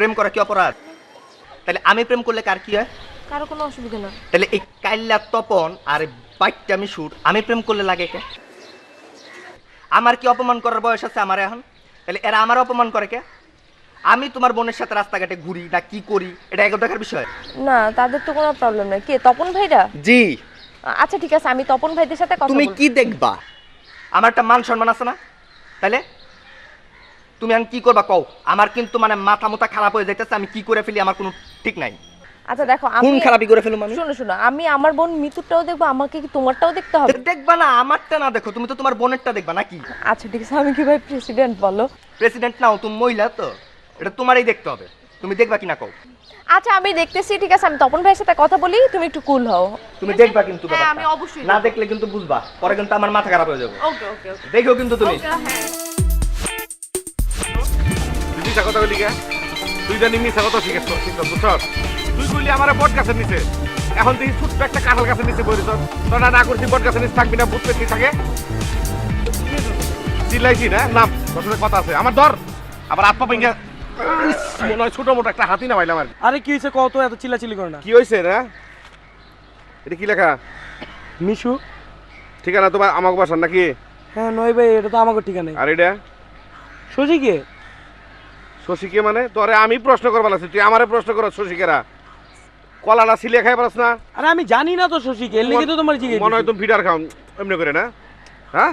প্রেম করা কি অপরাধ? তাহলে আমি প্রেম করলে কার কি হয়? কারও কোনো অসুবিধা না। তাহলে এই কাইল্লা তপন আর বাইকটা আমি সুর আমি প্রেম করলে লাগে কে? আমার কি অপমান করার বয়স আছে আমার এখন? তাহলে এরা আমার অপমান করে কে? আমি তোমার বোনের সাথে রাস্তাঘাটে ঘুরি না কি করি এটা এগো দেখার বিষয়? না তাদের তো কোনো প্রবলেম নাই। কে তপন ভাইরা? জি। আচ্ছা ঠিক আছে আমি তপন ভাইদের সাথে কথা তুমি বলব। কি দেখবা? আমার একটা মান সম্মান আছে না? তাহলে তুমি এখন কি করবা কও? আমার কিন্তু মানে মাথা মোথা খারাপ হয়ে যাইতেছে আমি কি করে ফেলি আমার কোনো ঠিক নাই। আচ্ছা দেখো কোন আমি খারাপই করে ফেলুম আমি? শোনো শোনো আমি আমার বোন মিতুরটাও দেখব আমাকে কি তোমারটাও দেখতে হবে? দেখবা না আমারটা না দেখো তুমি তো তোমার বোনেরটা দেখবা নাকি? আচ্ছা ঠিক আছে আমি কি ভাই প্রেসিডেন্ট বলো প্রেসিডেন্ট নাও তুমি মহিলা তো এটা তোমারই দেখতে হবে তুমি দেখবা কিনা কও? আচ্ছা আমি দেখতেছি ঠিক আছে আমি তপন ভাইয়ের সাথে কথা বলি তুমি একটু কুল হও। তুমি দেখবা কিন্তু হ্যাঁ, আমি অবশ্যই না দেখলে কিন্তু বুঝবা পরে কিন্তু আমার মাথা খারাপ হয়ে যাবে। ওকে ওকে ওকে। দেখো কিন্তু তুমি। হ্যাঁ। মিশা কথা বলি কে তুই জানি মিশা কথা শিখেছ শিখছ বুঝছ? তুই কইলি আমার বট গাছের নিচে। এখন দেখি ছোট্ট একটা কাঁঠাল গাছের নিচে বই তোরা না করছি বট গাছের নিচে থাকবি না ভূত পেটি থাকে। চিল্লাইছি না নাম তোর সাথে কথা আছে। আমার ধর আবার আত্মা পেঙ্গা মনে হয় ছোট মোটো একটা হাতি না পাইলাম আর। আরে কি হয়েছে কত এত চিল্লাচিল্লি করে না। কি হয়েছে না এটা কি লেখা? মিশু। ঠিকানা তোমার আমাকে বাসার নাকি? হ্যাঁ নয় ভাই এটা তো আমাকে ঠিকানা আর এটা? সুজি কে শশীকে মানে? তোরে আমি প্রশ্ন করবার আছে তুই আমারে প্রশ্ন কর শশীকেরা। কলাটা সিলিয়া খাই পারস না? আরে আমি জানি না তো শশীকে এর লেগে তো তোমার জিজ্ঞেস মনে হয় তুমি ফিডার খাও এমনি করে না? হ্যাঁ?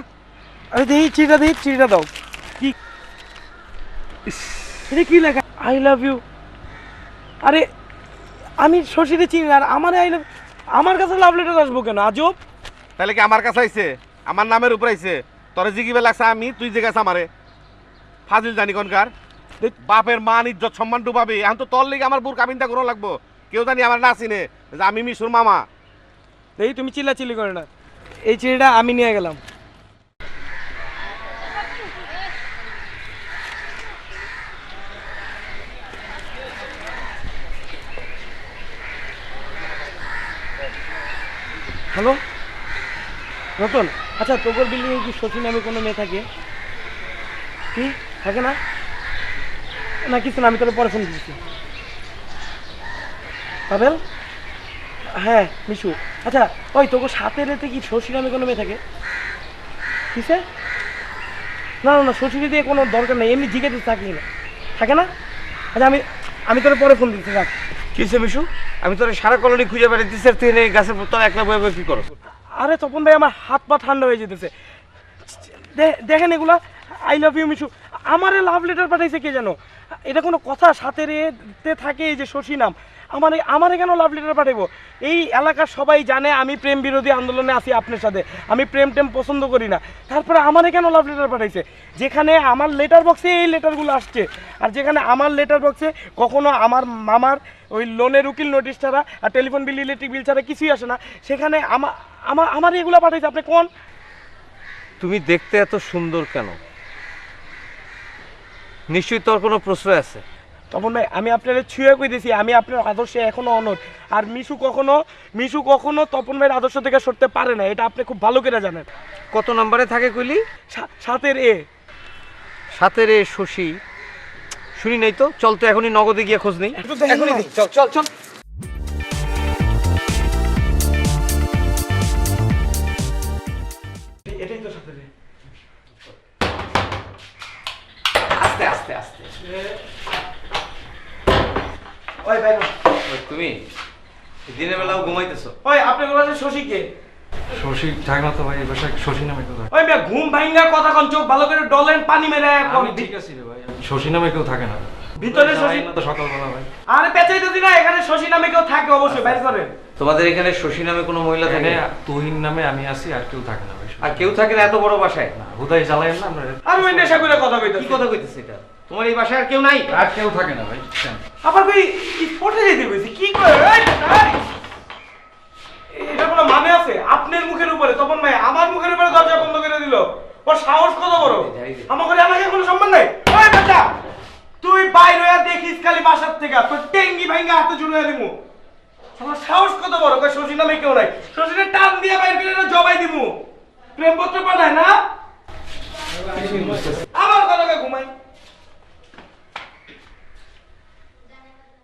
আরে দেখি চিঠিটা দেখি চিঠিটা দাও। কি? এটা কি লেখা? আই লাভ ইউ আরে আমি শশীকে চিনি না, আর আমার আই লাভ আমার কাছে লাভ লেটার আসব কেন? আজব। তাহলে কি আমার কাছে আইছে? আমার নামের উপর আইছে? তোরে জিগিবে লাগছে আমি তুই জিজ্ঞাসা আমারে। ফাজিল জানি কোনকার বাপের মান, ইজ্জত, সম্মান ডুবাবি। এখন তো তোর লেগে আমার বুর কামিনটা করো লাগবো। কেউ জানি আমার না চিনে যে আমি মিশুর মামা। দেখি তুমি চিল্লাচিল্লি করে না। এই চিঠিটা আমি নিয়ে গেলাম। হ্যালো? রতন আচ্ছা তোগর বিল্ডিংয়ে কি শচীন নামে কোনো মেয়ে থাকে? কি? থাকে না? না কিছু না আমি তোর পরে ফোন দিচ্ছি। পাবেল হ্যাঁ মিশু। আচ্ছা ওই তোকে সাথে রেতে কি শশী নামে কোনো মেয়ে থাকে? কিসে? না না না শশী দিয়ে কোনো দরকার নেই এমনি জিজ্ঞেস থাকি না। থাকে না? আচ্ছা আমি আমি তোর পরে ফোন দিচ্ছি রাখ। কিসে মিশু? আমি তোর সারা কলোনি খুঁজে বেড়াইতেছি আর তুই গাছের তোর একলা বয়ে বয়ে কি করো আরে তপন ভাই আমার হাত পা ঠান্ডা হয়ে যেতেছে। দেখেন এগুলা। I love you Mishu. আমারে লাভ লেটার পাঠাইছে কে জানো? এটা কোনো কথা সাথে রেতে থাকে এই যে শশী নাম। আমার আমারে কেন লাভ লেটার পাঠাবো এই এলাকার সবাই জানে আমি প্রেম বিরোধী আন্দোলনে আছি আপনার সাথে। আমি প্রেম টেম পছন্দ করি না। তারপরে আমারে কেন লাভ লেটার পাঠাইছে। যেখানে আমার লেটার বক্সে এই লেটারগুলো আসছে। আর যেখানে আমার লেটার বক্সে কখনো আমার মামার ওই লোনের উকিল নোটিশ ছাড়া আর টেলিফোন বিল ইলেকট্রিক বিল ছাড়া কিছুই আসে না। সেখানে আমার আমার এগুলো পাঠাইছে। আপনি কোন? তুমি দেখতে এত সুন্দর কেন? নিশ্চয়ই তোর কোনো প্রশ্রয় আছে। তখন ভাই আমি আপনার ছুঁয়ে কই কইতেছি আমি আপনার আদর্শে এখনও অনট আর মিশু কখনো মিশু কখনো তপন ভাইয়ের আদর্শ থেকে সরতে পারে না এটা আপনি খুব ভালো করে জানেন। কত নম্বরে থাকে কইলি? সা- সাতের এ। সাতের এ শশী। শুনি নাই তো চল তো এখনই নগদে গিয়ে খোঁজ নেই। এখনই দিই, চল চল চল। আস্তে আস্তে ওই ভাই ওই তুমি দিনের বেলাও ঘুমাইতেছো। ওই আপনার কাছে শশীকে। শশী থাকে না তো ভাই এবার শশী নামে কেউ থাকে ওই ভাই ঘুম ভাঙ্গা কথা কোন চোখ ভালো করে ডলেন পানি মেরে আমি ঠিক আছি রে ভাই শশী নামে কেউ থাকে না। ভিতরে শশী না তো সকালবেলা ভাই। আরে পেঁচাইতেছি না এখানে শশী নামে কেউ থাকে অবশ্যই বাইর করেন। তোমাদের এখানে শশী নামে কোনো মহিলা থাকে তুহিন নামে আমি আছি আর কেউ থাকে না ভাই আর কেউ থাকে না এত বড় বাসায়? না হুদাই জ্বালাইন না আমরা আর ওই নেশা করে কথা কি কথা কইতেছে এটা? তোমার এই বাসায় আর কেউ নাই? আর কেউ থাকে না ভাই কেন? আবার ভাই স্পটে যেতে কইছি কি করে! এটা কোনো মানে আছে? আপনার মুখের উপরে তপন ভাই আমার মুখের উপরে দরজা বন্ধ করে দিল। ওর সাহস কত বড়? আমার ঘরে এলাকায় কোনো সম্মান নাই? ওই বেটা তুই বাইরে হয়ে দেখিস খালি বাসার থেকে তোর টেঙ্গি ভাঙ্গা হাতে জুড়ে দিমু। আমার সাহস কত বড়? কই শশী নামে কেউ নাই। শশীরে টান দিয়ে বাইর করে